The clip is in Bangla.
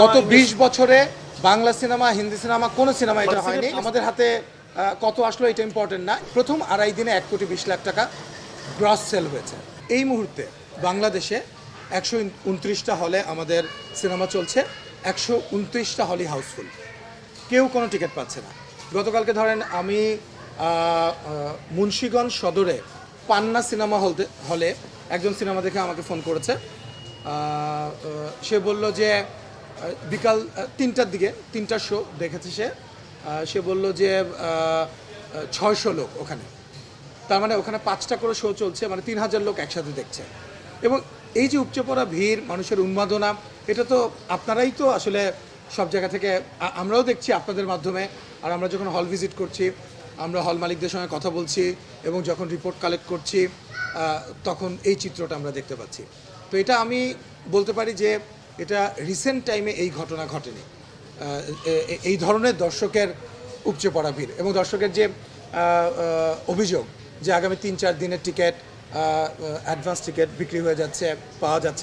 গত বিশ বছরে বাংলা সিনেমা হিন্দি সিনেমা কোনো সিনেমা এটা হয়নি। আমাদের হাতে কত আসলো এটা ইম্পর্টেন্ট না। প্রথম আড়াই দিনে এক কোটি বিশ লাখ টাকা গ্রস সেল হয়েছে। এই মুহূর্তে বাংলাদেশে একশো উনত্রিশটা হলে আমাদের সিনেমা চলছে একশো উনত্রিশটা হলই হাউসফুল কেউ কোনো টিকিট পাচ্ছে না। গতকালকে ধরেন আমি আহ, সদরে পান্না সিনেমা হলতে হলে একজন সিনেমা দেখে আমাকে ফোন করেছে। সে বলল যে বিকাল তিনটার দিকে, তিনটার শো দেখেছে সে। সে বলল যে ছয়শো লোক ওখানে। তার মানে ওখানে পাঁচটা করে শো চলছে মানে তিন হাজার লোক একসাথে দেখছে। এবং এই যে উপচে পড়া ভিড়, মানুষের উন্মাদনা, এটা তো আপনারাই তো আসলে সব জায়গা থেকে আমরাও দেখছি আপনাদের মাধ্যমে। আর আমরা যখন হল ভিজিট করছি, আমরা হল মালিকদের সঙ্গে কথা বলছি এবং যখন রিপোর্ট কালেক্ট করছি তখন এই চিত্রটা আমরা দেখতে পাচ্ছি। তো এটা আমি বলতে পারি যে এটা রিসেন্ট টাইমে এই ঘটনা ঘটেনি। এই ধরনের দর্শকের উপচে পড়া ভিড় এবং দর্শকের যে অভিযোগ যে আগামী তিন চার দিনের টিকিট অ্যাডভান্স টিকিট বিক্রি হয়ে যাচ্ছে, পাওয়া যাচ্ছে না।